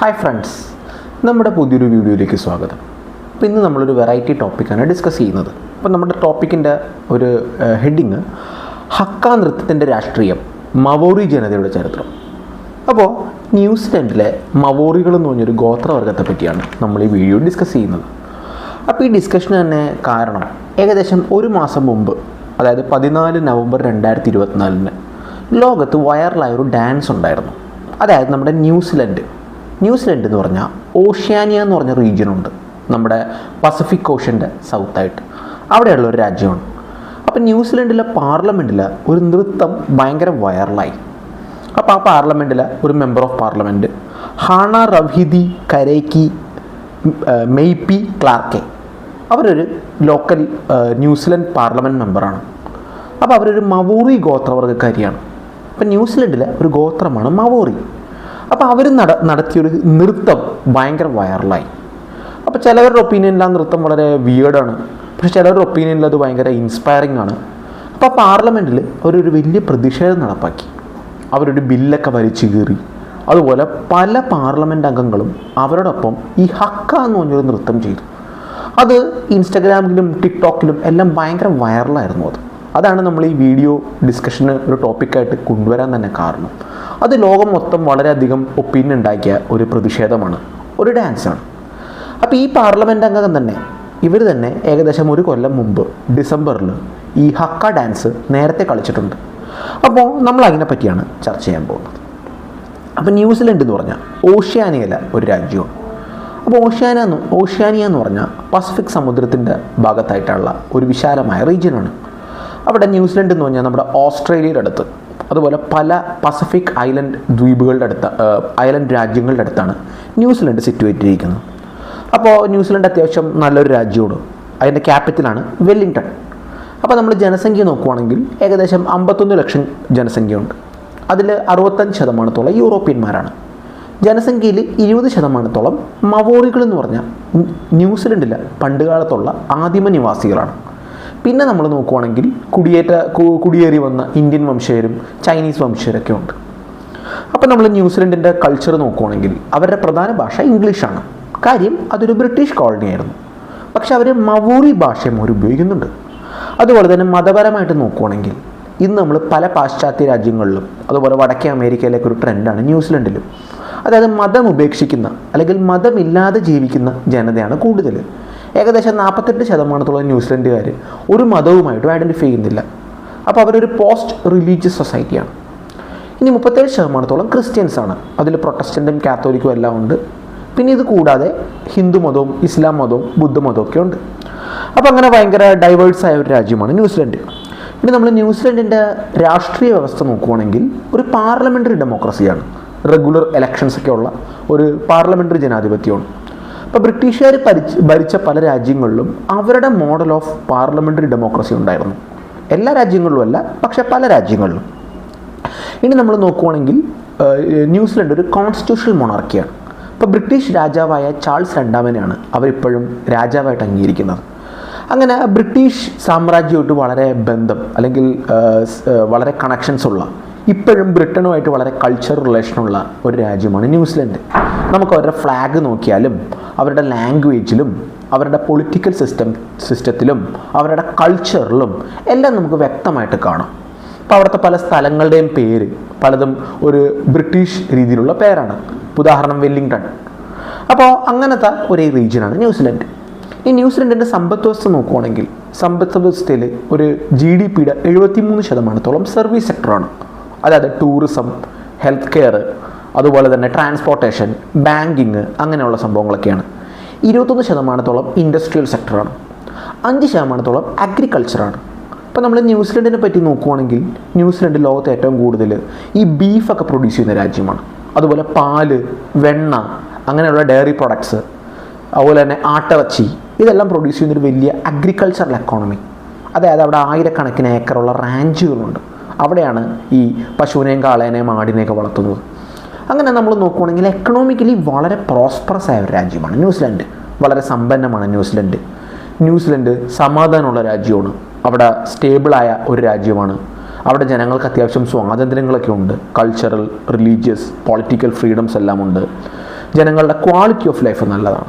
Hi friends നമ്മുടെ പുതിയൊരു വീഡിയോയിലേക്ക് സ്വാഗതം. അപ്പോൾ ഇന്ന് നമ്മളൊരു വെറൈറ്റി ടോപ്പിക്കാണ് ഡിസ്കസ് ചെയ്യുന്നത്. അപ്പോൾ നമ്മുടെ ടോപ്പിക്കിന്റെ ഒരു ഹെഡിങ് ഹക്ക നൃത്തത്തിന്റെ രാഷ്ട്രീയം മവോറി ജനതയുടെ ചരിത്രം. അപ്പോൾ ന്യൂസിലൻഡിലെ മവോറികൾ എന്ന് പറഞ്ഞൊരു ഗോത്രവർഗത്തെ പറ്റിയാണ് നമ്മൾ ഈ വീഡിയോ ഡിസ്കസ് ചെയ്യുന്നത്. അപ്പോൾ ഈ ഡിസ്കഷന് തന്നെ കാരണം ഏകദേശം ഒരു മാസം മുമ്പ് അതായത് പതിനാല് നവംബർ രണ്ടായിരത്തി ഇരുപത്തിനാലിന് ലോകത്ത് വൈറലായ ഒരു ഡാൻസ് ഉണ്ടായിരുന്നു. അതായത് നമ്മുടെ ന്യൂസിലൻഡ്. ന്യൂസിലൻഡ് എന്ന് പറഞ്ഞാൽ ഓഷ്യാനിയ എന്ന് പറഞ്ഞ റീജിയൻ ഉണ്ട്. നമ്മുടെ പസഫിക് ഓഷ്യന്റെ സൗത്തായിട്ട് അവിടെയുള്ള ഒരു രാജ്യമാണ്. അപ്പോൾ ന്യൂസിലൻഡിലെ പാർലമെന്റിൽ ഒരു നൃത്തം ഭയങ്കര വൈറലായി. അപ്പോൾ ആ പാർലമെന്റിലെ ഒരു member of parliament Hana Rawhiti Kareariki Maipi Clarke അവരൊരു ലോക്കൽ ന്യൂസിലൻഡ് പാർലമെന്റ് മെമ്പറാണ് അപ്പോൾ അവരൊരു മവോറി ഗോത്രവർഗക്കാരിയാണ്. അപ്പോൾ ന്യൂസിലൻഡിലെ ഒരു ഗോത്രമാണ് മവോറി. അപ്പോൾ അവർ നട നടത്തിയൊരു നൃത്തം ഭയങ്കര വൈറലായി. അപ്പോൾ ചിലവരുടെ ഒപ്പീനിയനിൽ ആ നൃത്തം വളരെ വിയേഡാണ് പക്ഷെ ചിലവരുടെ ഒപ്പീനിയനിൽ അത് ഭയങ്കര ഇൻസ്പയറിംഗ് ആണ്. അപ്പോൾ പാർലമെന്റിൽ അവരൊരു വലിയ പ്രതിഷേധം നടപ്പാക്കി. അവരൊരു ബില്ലൊക്കെ വലിച്ചു കീറി. അതുപോലെ പല പാർലമെന്റ് അംഗങ്ങളും അവരോടൊപ്പം ഈ ഹക്ക എന്ന് പറഞ്ഞൊരു നൃത്തം ചെയ്തു. അത് ഇൻസ്റ്റഗ്രാമിലും ടിക്ടോക്കിലും എല്ലാം ഭയങ്കര വൈറലായിരുന്നു അത്. അതാണ് നമ്മൾ ഈ വീഡിയോ ഡിസ്കഷന് ഒരു ടോപ്പിക്കായിട്ട് കൊണ്ടുവരാൻ തന്നെ കാരണം. അത് ലോകം മൊത്തം വളരെയധികം ഒപ്പീനിയൻ ഉണ്ടാക്കിയ ഒരു പ്രതിഷേധമാണ് ഒരു ഡാൻസാണ് അപ്പോൾ ഈ പാർലമെന്റ് അംഗം തന്നെ ഇവർ തന്നെ ഏകദേശം ഒരു കൊല്ലം മുമ്പ് ഡിസംബറിൽ ഈ ഹക്ക ഡാൻസ് നേരത്തെ കളിച്ചിട്ടുണ്ട്. അപ്പോൾ നമ്മൾ അതിനെപ്പറ്റിയാണ് ചർച്ച ചെയ്യാൻ പോകുന്നത്. അപ്പോൾ ന്യൂസിലൻഡ് എന്ന് പറഞ്ഞാൽ ഓഷ്യാനിയല ഒരു രാജ്യമാണ്. അപ്പോൾ ഓഷ്യാന ഓഷ്യാനിയ എന്ന് പറഞ്ഞാൽ പസഫിക് സമുദ്രത്തിന്റെ ഭാഗത്തായിട്ടുള്ള ഒരു വിശാലമായ റീജിയനാണ് അവിടെ ന്യൂസിലൻഡ് എന്ന് പറഞ്ഞാൽ നമ്മുടെ ഓസ്ട്രേലിയയുടെ അടുത്ത് അതുപോലെ പല പസഫിക് ഐലൻഡ് ദ്വീപുകളുടെ അടുത്ത് ഐലൻഡ് രാജ്യങ്ങളുടെ അടുത്താണ് ന്യൂസിലൻഡ് സിറ്റുവേറ്റ് ചെയ്തിരിക്കുന്നത് അപ്പോൾ ന്യൂസിലൻഡ് അത്യാവശ്യം നല്ലൊരു രാജ്യമാണ്. അതിന്റെ ക്യാപിറ്റലാണ് വെല്ലിംഗ്ടൺ അപ്പോൾ നമ്മൾ ജനസംഖ്യ നോക്കുവാണെങ്കിൽ ഏകദേശം അമ്പത്തൊന്ന് ലക്ഷം ജനസംഖ്യയുണ്ട്. അതിൽ അറുപത്തഞ്ച് ശതമാനത്തോളം യൂറോപ്യന്മാരാണ്. ജനസംഖ്യയിൽ ഇരുപത് ശതമാനത്തോളം മവോറികൾ എന്ന് പറഞ്ഞാൽ ന്യൂസിലൻഡിലെ പണ്ടുകാലത്തുള്ള ആദിമ നിവാസികളാണ്. പിന്നെ നമ്മൾ നോക്കുവാണെങ്കിൽ കുടിയേറ്റ കുടിയേറി വന്ന ഇന്ത്യൻ വംശജരും ചൈനീസ് വംശജരൊക്കെ ഉണ്ട്. അപ്പോൾ നമ്മൾ ന്യൂസിലൻഡിന്റെ കൾച്ചർ നോക്കുവാണെങ്കിൽ അവരുടെ പ്രധാന ഭാഷ ഇംഗ്ലീഷാണ് കാര്യം അതൊരു ബ്രിട്ടീഷ് കോളനിയായിരുന്നു പക്ഷെ അവർ മവൂറി ഭാഷയും അവർ ഉപയോഗിക്കുന്നുണ്ട്. അതുപോലെ തന്നെ മതപരമായിട്ട് നോക്കുവാണെങ്കിൽ ഇന്ന് നമ്മൾ പല പാശ്ചാത്യ രാജ്യങ്ങളിലും അതുപോലെ വടക്കേ അമേരിക്കയിലേക്ക് ഒരു ട്രെൻഡാണ് ന്യൂസിലൻഡിലും. അതായത് മതം ഉപേക്ഷിക്കുന്ന അല്ലെങ്കിൽ മതമില്ലാതെ ജീവിക്കുന്ന ജനതയാണ് കൂടുതൽ. ഏകദേശം നാൽപ്പത്തെട്ട് ശതമാനത്തോളം ന്യൂസിലൻഡുകാർ ഒരു മതവുമായിട്ടും ഐഡന്റിഫൈ ചെയ്യുന്നില്ല. അപ്പോൾ അവരൊരു പോസ്റ്റ് റിലീജിയസ് സൊസൈറ്റിയാണ് ഇനി മുപ്പത്തേഴ് ശതമാനത്തോളം ക്രിസ്ത്യൻസാണ് അതിൽ പ്രൊട്ടസ്റ്റന്റും കാത്തോലിക്കും എല്ലാം ഉണ്ട്. പിന്നെ ഇത് കൂടാതെ ഹിന്ദു മതവും ഇസ്ലാം മതവും ബുദ്ധമതവും ഒക്കെ ഉണ്ട്. അപ്പോൾ അങ്ങനെ ഭയങ്കര ഡൈവേഴ്സ് ആയ ഒരു രാജ്യമാണ് ന്യൂസിലൻഡ്. ഇനി നമ്മൾ ന്യൂസിലൻഡിന്റെ രാഷ്ട്രീയ വ്യവസ്ഥ നോക്കുവാണെങ്കിൽ ഒരു പാർലമെന്ററി ഡെമോക്രസിയാണ് റെഗുലർ ഇലക്ഷൻസ് ഒക്കെ ഉള്ള ഒരു പാർലമെന്ററി ജനാധിപത്യമാണ്. അപ്പോൾ ബ്രിട്ടീഷുകാർ ഭരിച്ച ഭരിച്ച പല രാജ്യങ്ങളിലും അവരുടെ മോഡൽ ഓഫ് പാർലമെന്ററി ഡെമോക്രസി ഉണ്ടായിരുന്നു. എല്ലാ രാജ്യങ്ങളിലും അല്ല പക്ഷേ പല രാജ്യങ്ങളിലും. ഇനി നമ്മൾ നോക്കുവാണെങ്കിൽ ന്യൂസിലൻഡ് ഒരു കോൺസ്റ്റിറ്റ്യൂഷണൽ മൊണാർക്കിയാണ് ഇപ്പോൾ ബ്രിട്ടീഷ് രാജാവായ ചാൾസ് രണ്ടാമനെയാണ് അവരിപ്പോഴും രാജാവായിട്ട് അംഗീകരിക്കുന്നത്. അങ്ങനെ ബ്രിട്ടീഷ് സാമ്രാജ്യമായിട്ട് വളരെ ബന്ധം അല്ലെങ്കിൽ വളരെ കണക്ഷൻസ് ഉള്ള ഇപ്പോഴും ബ്രിട്ടനുമായിട്ട് വളരെ കൾച്ചർ റിലേഷനുള്ള ഒരു രാജ്യമാണ് ന്യൂസിലൻഡ്. നമുക്ക് അവരുടെ ഫ്ലാഗ് നോക്കിയാലും അവരുടെ ലാംഗ്വേജിലും അവരുടെ പൊളിറ്റിക്കൽ സിസ്റ്റം സിസ്റ്റത്തിലും അവരുടെ കൾച്ചറിലും എല്ലാം നമുക്ക് വ്യക്തമായിട്ട് കാണാം. അപ്പോൾ അവിടുത്തെ പല സ്ഥലങ്ങളുടെയും പേര് പലതും ഒരു ബ്രിട്ടീഷ് രീതിയിലുള്ള പേരാണ്. ഉദാഹരണം വെല്ലിംഗ്ടൺ. അപ്പോൾ അങ്ങനത്തെ ഒരേ റീജിയനാണ് ന്യൂസിലൻഡ്. ഈ ന്യൂസിലൻഡിന്റെ സമ്പദ് വ്യവസ്ഥ നോക്കുവാണെങ്കിൽ സമ്പദ് വ്യവസ്ഥയിൽ ഒരു ജി ഡി പിയുടെ എഴുപത്തിമൂന്ന് ശതമാനത്തോളം സർവീസ് സെക്ടറാണ് അതായത് ടൂറിസം ഹെൽത്ത് കെയർ അതുപോലെ തന്നെ ട്രാൻസ്പോർട്ടേഷൻ ബാങ്കിങ് അങ്ങനെയുള്ള സംഭവങ്ങളൊക്കെയാണ്. ഇരുപത്തൊന്ന് ശതമാനത്തോളം ഇൻഡസ്ട്രിയൽ സെക്ടറാണ്. അഞ്ച് ശതമാനത്തോളം അഗ്രികൾച്ചറാണ്. ഇപ്പോൾ നമ്മൾ ന്യൂസിലൻഡിനെ പറ്റി നോക്കുവാണെങ്കിൽ ന്യൂസിലൻഡ് ലോകത്തെ ഏറ്റവും കൂടുതൽ ഈ ബീഫൊക്കെ പ്രൊഡ്യൂസ് ചെയ്യുന്ന രാജ്യമാണ്. അതുപോലെ പാൽ വെണ്ണ അങ്ങനെയുള്ള ഡയറി പ്രൊഡക്ട്സ് അതുപോലെ തന്നെ ആട്ടിറച്ചി ഇതെല്ലാം പ്രൊഡ്യൂസ് ചെയ്യുന്നൊരു വലിയ അഗ്രികൾച്ചറൽ എക്കോണമി. അതായത് അവിടെ ആയിരക്കണക്കിന് ഏക്കറുള്ള റാഞ്ചുകളുണ്ട്. അവിടെയാണ് ഈ പശുവിനെയും കാളേനെയും ആടിനെയൊക്കെ വളർത്തുന്നത്. അങ്ങനെ നമ്മൾ നോക്കുവാണെങ്കിൽ എക്കണോമിക്കലി വളരെ പ്രോസ്പറസ് ആയ ഒരു രാജ്യമാണ് ന്യൂസിലൻഡ്. വളരെ സമ്പന്നമാണ് ന്യൂസിലൻഡ്. ന്യൂസിലൻഡ് സമാധാനമുള്ള രാജ്യമാണ്. അവിടെ സ്റ്റേബിളായ ഒരു രാജ്യമാണ്. അവിടെ ജനങ്ങൾക്ക് അത്യാവശ്യം സ്വാതന്ത്ര്യങ്ങളൊക്കെ ഉണ്ട്. കൾച്ചറൽ റിലീജിയസ് പൊളിറ്റിക്കൽ ഫ്രീഡംസ് എല്ലാം ഉണ്ട്. ജനങ്ങളുടെ ക്വാളിറ്റി ഓഫ് ലൈഫ് നല്ലതാണ്.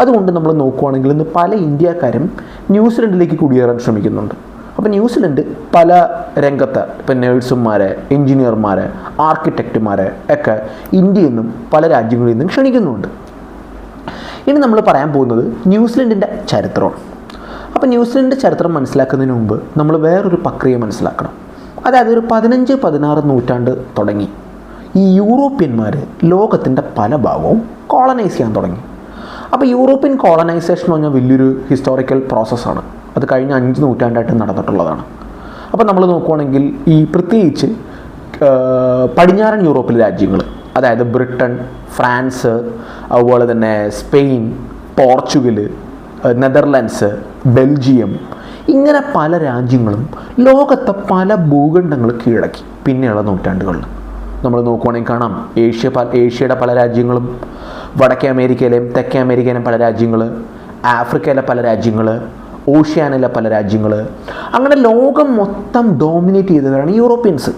അതുകൊണ്ട് നമ്മൾ നോക്കുവാണെങ്കിൽ ഇന്ന് പല ഇന്ത്യക്കാരും ന്യൂസിലൻഡിലേക്ക് കുടിയേറാൻ ശ്രമിക്കുന്നുണ്ട്. അപ്പോൾ ന്യൂസിലൻഡ് പല രംഗത്ത് ഇപ്പം നേഴ്സുമാരെ എഞ്ചിനീയർമാരെ ആർക്കിടെക്റ്റുമാരെ ഒക്കെ ഇന്ത്യയിൽ നിന്നും പല രാജ്യങ്ങളിൽ നിന്നും ക്ഷണിക്കുന്നുണ്ട്. ഇനി നമ്മൾ പറയാൻ പോകുന്നത് ന്യൂസിലൻഡിന്റെ ചരിത്രമാണ്. അപ്പോൾ ന്യൂസിലൻഡിന്റെ ചരിത്രം മനസ്സിലാക്കുന്നതിന് മുമ്പ് നമ്മൾ വേറൊരു പ്രക്രിയ മനസ്സിലാക്കണം. അതായത് ഒരു പതിനഞ്ച് പതിനാറ് നൂറ്റാണ്ട് തുടങ്ങി. ഈ യൂറോപ്യന്മാർ ലോകത്തിന്റെ പല ഭാഗവും കോളനൈസ് ചെയ്യാൻ തുടങ്ങി. അപ്പോൾ യൂറോപ്യൻ കോളനൈസേഷൻ എന്ന് പറഞ്ഞാൽ വലിയൊരു ഹിസ്റ്റോറിക്കൽ പ്രോസസ്സാണ് അത് കഴിഞ്ഞ അഞ്ച് നൂറ്റാണ്ടായിട്ട് നടന്നിട്ടുള്ളതാണ്. അപ്പോൾ നമ്മൾ നോക്കുവാണെങ്കിൽ ഈ പ്രത്യേകിച്ച് പടിഞ്ഞാറൻ യൂറോപ്പിലെ രാജ്യങ്ങൾ അതായത് ബ്രിട്ടൻ ഫ്രാൻസ് അതുപോലെ തന്നെ സ്പെയിൻ പോർച്ചുഗൽ നെതർലാൻഡ്സ് ബെൽജിയം ഇങ്ങനെ പല രാജ്യങ്ങളും ലോകത്തെ പല ഭൂഖണ്ഡങ്ങൾ കീഴടക്കി പിന്നെയുള്ള നൂറ്റാണ്ടുകളിൽ നമ്മൾ നോക്കുവാണെങ്കിൽ കാണാം ഏഷ്യ ഏഷ്യയുടെ പല രാജ്യങ്ങളും വടക്കേ അമേരിക്കയിലെയും തെക്കേ അമേരിക്കയിലെയും പല രാജ്യങ്ങൾ ആഫ്രിക്കയിലെ പല രാജ്യങ്ങൾ ഓഷ്യാനിലെ പല രാജ്യങ്ങൾ അങ്ങനെ ലോകം മൊത്തം ഡോമിനേറ്റ് ചെയ്തവരാണ് യൂറോപ്യൻസ്.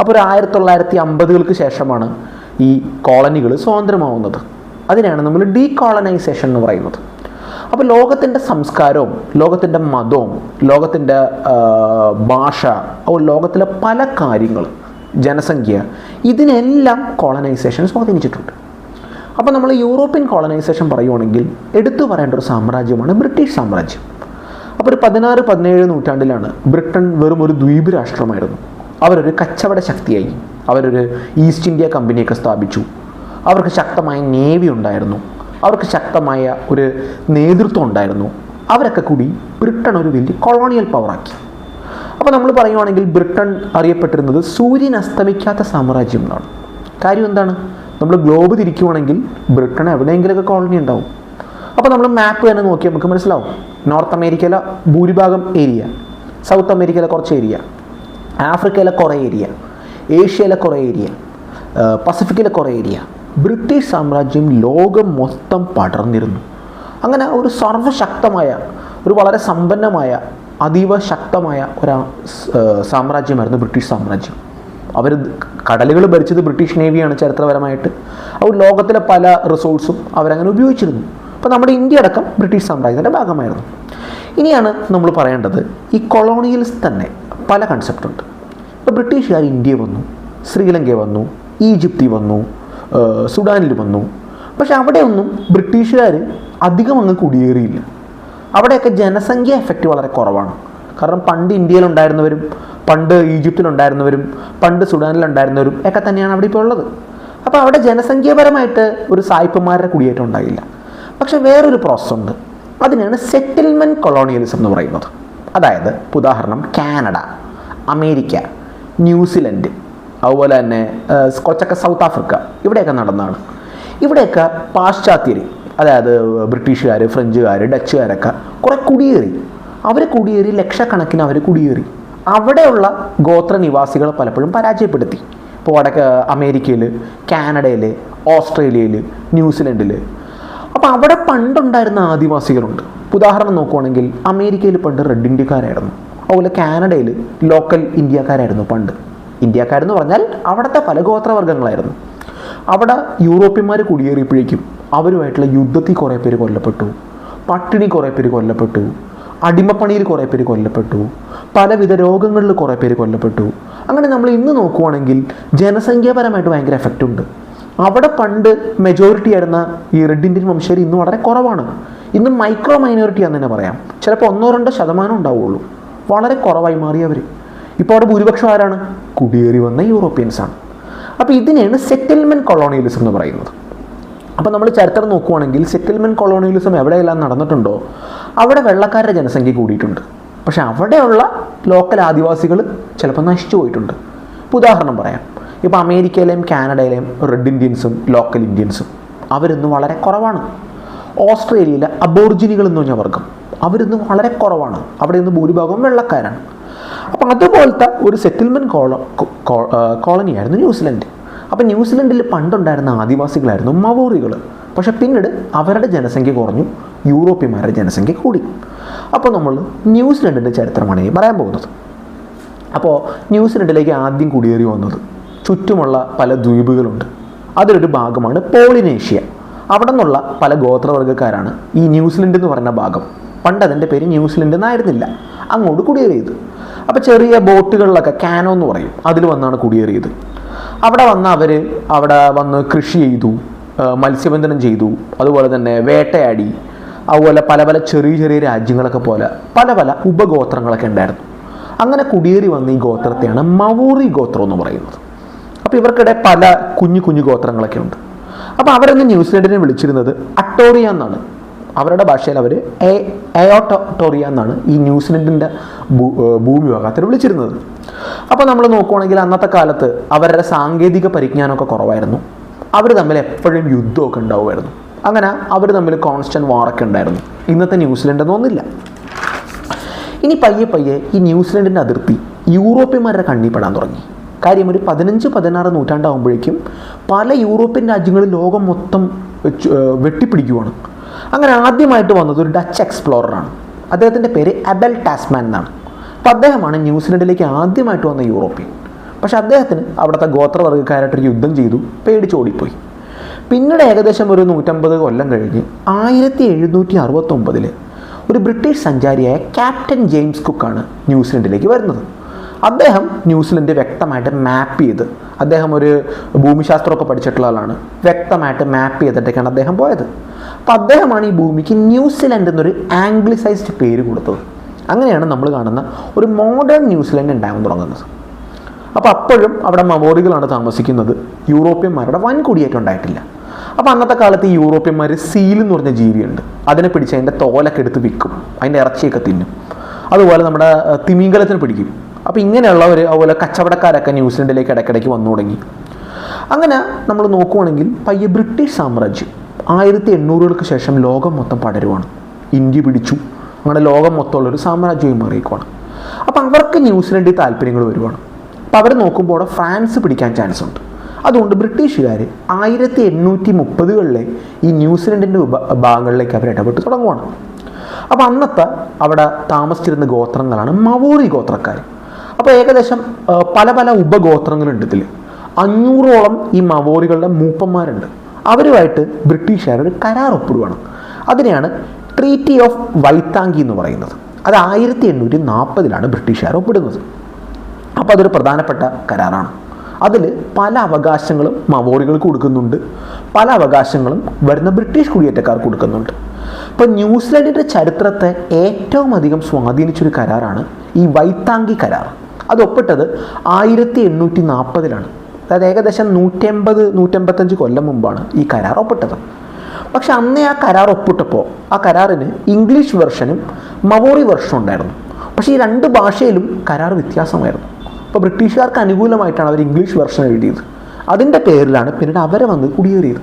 അപ്പോൾ ഒരു ആയിരത്തി തൊള്ളായിരത്തി അമ്പതുകൾക്ക് ശേഷമാണ് ഈ കോളനികൾ സ്വതന്ത്രമാവുന്നത്. അതിനാണ് നമ്മൾ ഡീകോളനൈസേഷൻ എന്ന് പറയുന്നത്. അപ്പോൾ ലോകത്തിന്റെ സംസ്കാരവും ലോകത്തിന്റെ മതവും ലോകത്തിന്റെ ഭാഷ ലോകത്തിലെ പല കാര്യങ്ങളും ജനസംഖ്യ ഇതിനെല്ലാം കോളനൈസേഷൻ സ്വാധീനിച്ചിട്ടുണ്ട്. അപ്പോൾ നമ്മൾ യൂറോപ്യൻ കോളനൈസേഷൻ പറയുവാണെങ്കിൽ എടുത്തു പറയേണ്ട ഒരു സാമ്രാജ്യമാണ് ബ്രിട്ടീഷ് സാമ്രാജ്യം. അപ്പോൾ ഒരു പതിനാറ് പതിനേഴ് നൂറ്റാണ്ടിലാണ് ബ്രിട്ടൻ വെറും ഒരു ദ്വീപ് രാഷ്ട്രമായിരുന്നു. അവരൊരു കച്ചവട ശക്തിയായി. അവരൊരു ഈസ്റ്റ് ഇന്ത്യ കമ്പനിയൊക്കെ സ്ഥാപിച്ചു. അവർക്ക് ശക്തമായ നേവി ഉണ്ടായിരുന്നു. അവർക്ക് ശക്തമായ ഒരു നേതൃത്വം ഉണ്ടായിരുന്നു. അവരൊക്കെ കൂടി ബ്രിട്ടൻ ഒരു വലിയ കൊളോണിയൽ പവറാക്കി അപ്പോൾ നമ്മൾ പറയുവാണെങ്കിൽ ബ്രിട്ടൻ അറിയപ്പെട്ടിരുന്നത് സൂര്യൻ അസ്തമിക്കാത്ത സാമ്രാജ്യം എന്നാണ്. കാര്യം എന്താണ്? നമ്മൾ ഗ്ലോബ് തിരിക്കുവാണെങ്കിൽ ബ്രിട്ടൻ എവിടെയെങ്കിലുമൊക്കെ കോളനി ഉണ്ടാവും. അപ്പോൾ നമ്മൾ മാപ്പ് തന്നെ നോക്കിയാൽ നമുക്ക് മനസ്സിലാവും. നോർത്ത് അമേരിക്കയിലെ ഭൂരിഭാഗം ഏരിയ സൗത്ത് അമേരിക്കയിലെ കുറച്ച് ഏരിയ ആഫ്രിക്കയിലെ കുറേ ഏരിയ ഏഷ്യയിലെ കുറേ ഏരിയ പസഫിക്കിലെ കുറേ ഏരിയ ബ്രിട്ടീഷ് സാമ്രാജ്യം ലോകം മൊത്തം പടർന്നിരുന്നു. അങ്ങനെ ഒരു സർവശക്തമായ ഒരു വളരെ സമ്പന്നമായ അതീവ ശക്തമായ ഒരു സാമ്രാജ്യമായിരുന്നു ബ്രിട്ടീഷ് സാമ്രാജ്യം. അവർ കടലുകൾ ഭരിച്ചത് ബ്രിട്ടീഷ് നേവിയാണ് ചരിത്രപരമായിട്ട്. അവർ ലോകത്തിലെ പല റിസോഴ്സും അവരങ്ങനെ ഉപയോഗിച്ചിരുന്നു. അപ്പോൾ നമ്മുടെ ഇന്ത്യ അടക്കം ബ്രിട്ടീഷ് സാമ്രാജ്യത്തിന്റെ ഭാഗമായിരുന്നു. ഇനിയാണ് നമ്മൾ പറയേണ്ടത് ഈ കൊളോണിയൽസ് തന്നെ പല കൺസെപ്റ്റ് ഉണ്ട്. ഇപ്പോൾ ബ്രിട്ടീഷുകാർ ഇന്ത്യ വന്നു ശ്രീലങ്ക വന്നു ഈജിപ്തി വന്നു സുഡാനിൽ വന്നു. പക്ഷെ അവിടെയൊന്നും ബ്രിട്ടീഷുകാർ അധികം അങ്ങ് കുടിയേറിയില്ല. അവിടെയൊക്കെ ജനസംഖ്യ എഫക്റ്റ് വളരെ കുറവാണ്. കാരണം പണ്ട് ഇന്ത്യയിലുണ്ടായിരുന്നവരും പണ്ട് ഈജിപ്തിലുണ്ടായിരുന്നവരും പണ്ട് സുഡാനിലുണ്ടായിരുന്നവരും ഒക്കെ തന്നെയാണ് അവിടെ ഇപ്പോൾ ഉള്ളത്. അപ്പോൾ അവിടെ ജനസംഖ്യാപരമായിട്ട് ഒരു സായിപ്പന്മാരുടെ കുടിയേറ്റം ഉണ്ടായില്ല. പക്ഷെ വേറൊരു പ്രോസസ് ഉണ്ട്. അതിനാണ് സെറ്റിൽമെന്റ് കൊളോണിയലിസം എന്ന് പറയുന്നത്. അതായത് ഉദാഹരണം കാനഡ അമേരിക്ക ന്യൂസിലൻഡ് അതുപോലെ തന്നെ കുറച്ചൊക്കെ സൗത്ത് ആഫ്രിക്ക. ഇവിടെയൊക്കെ നടന്നതാണ്. ഇവിടെയൊക്കെ പാശ്ചാത്യർ അതായത് ബ്രിട്ടീഷുകാർ ഫ്രഞ്ചുകാർ ഡച്ചുകാരൊക്കെ കുറേ കുടിയേറി. അവർ കുടിയേറി ലക്ഷക്കണക്കിന് അവർ കുടിയേറി. അവിടെയുള്ള ഗോത്ര നിവാസികളെ പലപ്പോഴും പരാജയപ്പെടുത്തി. ഇപ്പോൾ വടക്ക് അമേരിക്കയിൽ കാനഡയിൽ ഓസ്ട്രേലിയയിൽ ന്യൂസിലൻഡിൽ അപ്പോൾ അവിടെ പണ്ടുണ്ടായിരുന്ന ആദിവാസികളുണ്ട്. ഉദാഹരണം നോക്കുവാണെങ്കിൽ അമേരിക്കയിൽ പണ്ട് റെഡ് ഇന്ത്യക്കാരായിരുന്നു. അതുപോലെ കാനഡയിൽ ലോക്കൽ ഇന്ത്യക്കാരായിരുന്നു പണ്ട്. ഇന്ത്യക്കാരെന്ന് പറഞ്ഞാൽ അവിടുത്തെ പല ഗോത്രവർഗങ്ങളായിരുന്നു. അവിടെ യൂറോപ്യന്മാർ കുടിയേറിയപ്പോഴേക്കും അവരുമായിട്ടുള്ള യുദ്ധത്തിൽ കുറേ പേര് കൊല്ലപ്പെട്ടു. പട്ടിണി കുറേ പേര് കൊല്ലപ്പെട്ടു. അടിമപ്പണിയിൽ കുറേ പേര് കൊല്ലപ്പെട്ടു. പലവിധ രോഗങ്ങളിൽ കുറേ പേര് കൊല്ലപ്പെട്ടു. അങ്ങനെ നമ്മൾ ഇന്ന് നോക്കുവാണെങ്കിൽ ജനസംഖ്യാപരമായിട്ട് ഭയങ്കര എഫക്റ്റ് ഉണ്ട്. അവിടെ പണ്ട് മെജോറിറ്റി ആയിരുന്ന ഈ റെഡ് ഇന്ത്യൻ വംശജർ ഇന്ന് വളരെ കുറവാണ്. ഇന്ന് മൈക്രോ മൈനോറിറ്റി എന്ന് തന്നെ പറയാം. ചിലപ്പോൾ ഒന്നോ രണ്ടോ ശതമാനം ഉണ്ടാവുള്ളൂ. വളരെ കുറവായി മാറിയവർ ഇപ്പോൾ അവിടെ ഭൂരിപക്ഷം ആരാണ്? കുടിയേറി വന്ന യൂറോപ്യൻസാണ് അപ്പോൾ ഇതിനെയാണ് സെറ്റിൽമെന്റ് കൊളോണിയലിസം എന്ന് പറയുന്നത്. അപ്പോൾ നമ്മൾ ചരിത്രം നോക്കുവാണെങ്കിൽ സെറ്റിൽമെന്റ് കൊളോണിയലിസം എവിടെയെല്ലാം നടന്നിട്ടുണ്ടോ അവിടെ വെള്ളക്കാരുടെ ജനസംഖ്യ കൂടിയിട്ടുണ്ട്. പക്ഷേ അവിടെയുള്ള ലോക്കൽ ആദിവാസികൾ ചിലപ്പോൾ നശിച്ചു പോയിട്ടുണ്ട്. ഉദാഹരണം പറയാം. ഇപ്പോൾ അമേരിക്കയിലെയും കാനഡയിലെയും റെഡ് ഇന്ത്യൻസും ലോക്കൽ ഇന്ത്യൻസും അവരിന്ന് വളരെ കുറവാണ്. ഓസ്ട്രേലിയയിലെ അബോർജിനികൾ എന്ന് പറഞ്ഞ വർഗം അവരിന്ന് വളരെ കുറവാണ്. അവിടെ നിന്ന് ഭൂരിഭാഗവും വെള്ളക്കാരാണ്. അപ്പോൾ അതുപോലത്തെ ഒരു സെറ്റിൽമെന്റ് കോള കോളനിയായിരുന്നു ന്യൂസിലൻഡ്. അപ്പോൾ ന്യൂസിലൻഡിൽ പണ്ടുണ്ടായിരുന്ന ആദിവാസികളായിരുന്നു മവോറികൾ. പക്ഷെ പിന്നീട് അവരുടെ ജനസംഖ്യ കുറഞ്ഞു യൂറോപ്യന്മാരുടെ ജനസംഖ്യ കൂടി. അപ്പോൾ നമ്മൾ ന്യൂസിലൻഡിന്റെ ചരിത്രമാണ് ഇനി പറയാൻ പോകുന്നത്. അപ്പോൾ ന്യൂസിലൻഡിലേക്ക് ആദ്യം കുടിയേറി വന്നത് ചുറ്റുമുള്ള പല ദ്വീപുകളുണ്ട്. അതിലൊരു ഭാഗമാണ് പോളിനേഷ്യ. അവിടെ നിന്നുള്ള പല ഗോത്രവർഗക്കാരാണ് ഈ ന്യൂസിലൻഡ് എന്ന് പറയുന്ന ഭാഗം. പണ്ട് അതിന്റെ പേര് ന്യൂസിലൻഡ് എന്നായിരുന്നില്ല. അങ്ങോട്ട് കുടിയേറിയത്. അപ്പോൾ ചെറിയ ബോട്ടുകളിലൊക്കെ കാനോ എന്ന് പറയും. അതിൽ വന്നാണ് കുടിയേറിയത്. അവിടെ വന്ന് അവർ അവിടെ വന്ന് കൃഷി ചെയ്തു മത്സ്യബന്ധനം ചെയ്തു അതുപോലെ തന്നെ വേട്ടയാടി അതുപോലെ പല പല ചെറിയ ചെറിയ രാജ്യങ്ങളൊക്കെ പോലെ പല പല ഉപഗോത്രങ്ങളൊക്കെ ഉണ്ടായിരുന്നു. അങ്ങനെ കുടിയേറി വന്ന ഈ ഗോത്രത്തെയാണ് മവൂറി ഗോത്രം എന്ന് പറയുന്നത്. അപ്പോൾ ഇവർക്കിടെ പല കുഞ്ഞു കുഞ്ഞു ഗോത്രങ്ങളൊക്കെ ഉണ്ട്. അപ്പോൾ അവരൊന്ന് ന്യൂസിലൻഡിനെ വിളിച്ചിരുന്നത് അട്ടോറിയ എന്നാണ്. അവരുടെ ഭാഷയിൽ അവർ എ എയോട്ടോറിയ എന്നാണ് ഈ ന്യൂസിലൻഡിന്റെ ഭൂമി ഭാഗത്തിൽ വിളിച്ചിരുന്നത്. അപ്പോൾ നമ്മൾ നോക്കുവാണെങ്കിൽ അന്നത്തെ കാലത്ത് അവരുടെ സാങ്കേതിക പരിജ്ഞാനമൊക്കെ കുറവായിരുന്നു. അവർ തമ്മിൽ എപ്പോഴും യുദ്ധമൊക്കെ ഉണ്ടാവുമായിരുന്നു. അങ്ങനെ അവർ തമ്മിൽ കോൺസ്റ്റന്റ് വാറൊക്കെ ഉണ്ടായിരുന്നു. ഇന്നത്തെ ന്യൂസിലൻഡ് എന്നൊന്നില്ല ഇനി പയ്യെ പയ്യെ ഈ ന്യൂസിലൻഡിന്റെ അതിർത്തി യൂറോപ്യന്മാരുടെ കണ്ണിൽ പെടാൻ തുടങ്ങി. കാര്യം ഒരു പതിനഞ്ച് പതിനാറ് നൂറ്റാണ്ടാകുമ്പോഴേക്കും പല യൂറോപ്യൻ രാജ്യങ്ങളിൽ ലോകം മൊത്തം വെട്ടിപ്പിടിക്കുവാണ്. അങ്ങനെ ആദ്യമായിട്ട് വന്നത് ഒരു ഡച്ച് എക്സ്പ്ലോററാണ് അദ്ദേഹത്തിന്റെ പേര് അബൽ ടാസ്മാൻ എന്നാണ്. അപ്പോൾ അദ്ദേഹമാണ് ന്യൂസിലൻഡിലേക്ക് ആദ്യമായിട്ട് വന്ന യൂറോപ്യൻ. പക്ഷേ അദ്ദേഹത്തിന് അവിടുത്തെ ഗോത്രവർഗക്കാരായിട്ടൊരു യുദ്ധം ചെയ്തു പേടിച്ചോടിപ്പോയി പിന്നീട് ഏകദേശം ഒരു നൂറ്റമ്പത് കൊല്ലം കഴിഞ്ഞ് ആയിരത്തി എഴുന്നൂറ്റി അറുപത്തൊമ്പതിൽ ഒരു ബ്രിട്ടീഷ് സഞ്ചാരിയായ ക്യാപ്റ്റൻ ജെയിംസ് കുക്കാണ് ന്യൂസിലൻഡിലേക്ക് വരുന്നത്. അദ്ദേഹം ന്യൂസിലൻഡ് വ്യക്തമായിട്ട് മാപ്പ് ചെയ്ത് അദ്ദേഹം ഒരു ഭൂമിശാസ്ത്രമൊക്കെ പഠിച്ചിട്ടുള്ള ആളാണ്. വ്യക്തമായിട്ട് മാപ്പ് ചെയ്തിട്ടൊക്കെയാണ് അദ്ദേഹം പോയത്. അപ്പോൾ അദ്ദേഹമാണ് ഈ ഭൂമിക്ക് ന്യൂസിലൻഡ് എന്നൊരു ആംഗ്ലിസൈസ്ഡ് പേര് കൊടുത്തത്. അങ്ങനെയാണ് നമ്മൾ കാണുന്ന ഒരു മോഡേൺ ന്യൂസിലൻഡ് ഉണ്ടാകാൻ തുടങ്ങുന്നത്. അപ്പോൾ അപ്പോഴും അവിടെ മവോറികളാണ് താമസിക്കുന്നത്. യൂറോപ്യന്മാരുടെ വൻ കുടിയേറ്റം ഉണ്ടായിട്ടില്ല. അപ്പോൾ അന്നത്തെ കാലത്ത് ഈ യൂറോപ്യന്മാർ സീൽ എന്ന് പറഞ്ഞ ജീവിയുണ്ട്. അതിനെ പിടിച്ച് അതിന്റെ തോലൊക്കെ എടുത്ത് വിൽക്കും. അതിന്റെ ഇറച്ചിയൊക്കെ തിന്നും. അതുപോലെ നമ്മുടെ തിമിംഗലത്തിനെ പിടിക്കും. അപ്പോൾ ഇങ്ങനെയുള്ളവർ അതുപോലെ കച്ചവടക്കാരൊക്കെ ന്യൂസിലൻഡിലേക്ക് ഇടയ്ക്കിടയ്ക്ക് വന്നു തുടങ്ങി. അങ്ങനെ നമ്മൾ നോക്കുവാണെങ്കിൽ പയ്യെ ബ്രിട്ടീഷ് സാമ്രാജ്യം ആയിരത്തി എണ്ണൂറുകൾക്ക് ശേഷം ലോകം മൊത്തം പടരുവാണ്. ഇന്ത്യ പിടിച്ചു. അങ്ങനെ ലോകം മൊത്തമുള്ളൊരു സാമ്രാജ്യമായി മാറിയേക്കുവാണ്. അപ്പോൾ അവർക്ക് ന്യൂസിലൻഡിൽ താല്പര്യങ്ങൾ വരുവാണ്. അപ്പോൾ അവർ നോക്കുമ്പോൾ ഫ്രാൻസ് പിടിക്കാൻ ചാൻസ് ഉണ്ട്. അതുകൊണ്ട് ബ്രിട്ടീഷുകാർ ആയിരത്തി എണ്ണൂറ്റി മുപ്പതുകളിലെ ഈ ന്യൂസിലൻഡിന്റെ ഭാഗങ്ങളിലേക്ക് അവർ ഇടപെട്ട് തുടങ്ങുവാണ്. അപ്പോൾ അന്നത്തെ അവിടെ താമസിച്ചിരുന്ന ഗോത്രങ്ങളാണ് മവോറി ഗോത്രക്കാർ അപ്പോൾ ഏകദേശം പല പല ഉപഗോത്രങ്ങളുണ്ട് ഇതിൽ അഞ്ഞൂറോളം ഈ മവോറികളുടെ മൂപ്പന്മാരുണ്ട്. അവരുമായിട്ട് ബ്രിട്ടീഷുകാർ ഒരു കരാർ ഒപ്പിടുവാണ്. അതിനെയാണ് ട്രീറ്റി ഓഫ് വൈത്താങ്കി എന്ന് പറയുന്നത്. അത് ആയിരത്തി എണ്ണൂറ്റി നാൽപ്പതിലാണ് ബ്രിട്ടീഷുകാർ ഒപ്പിടുന്നത്. അപ്പോൾ അതൊരു പ്രധാനപ്പെട്ട കരാറാണ്. അതിൽ പല അവകാശങ്ങളും മവോറികൾക്ക് കൊടുക്കുന്നുണ്ട്. പല അവകാശങ്ങളും വരുന്ന ബ്രിട്ടീഷ് കുടിയേറ്റക്കാർ കൊടുക്കുന്നുണ്ട്. ഇപ്പോൾ ന്യൂസിലൻഡിന്റെ ചരിത്രത്തെ ഏറ്റവും അധികം സ്വാധീനിച്ചൊരു കരാറാണ് ഈ വൈത്താങ്കി കരാർ. അത് ഒപ്പിട്ടത് ആയിരത്തി എണ്ണൂറ്റി നാൽപ്പതിലാണ് അതായത് ഏകദേശം നൂറ്റമ്പത് നൂറ്റമ്പത്തഞ്ച് കൊല്ലം മുമ്പാണ് ഈ കരാർ ഒപ്പിട്ടത്. പക്ഷെ അന്നേ ആ കരാർ ഒപ്പിട്ടപ്പോൾ ആ കരാറിന് ഇംഗ്ലീഷ് വെർഷനും മവോറി വെർഷനും ഉണ്ടായിരുന്നു. പക്ഷേ ഈ രണ്ട് ഭാഷയിലും കരാർ വ്യത്യാസമായിരുന്നു. അപ്പോൾ ബ്രിട്ടീഷുകാർക്ക് അനുകൂലമായിട്ടാണ് അവർ ഇംഗ്ലീഷ് വെർഷൻ എഴുതിയത്. അതിന്റെ പേരിലാണ് പിന്നീട് അവരെ വന്ന് കുടിയേറിയത്.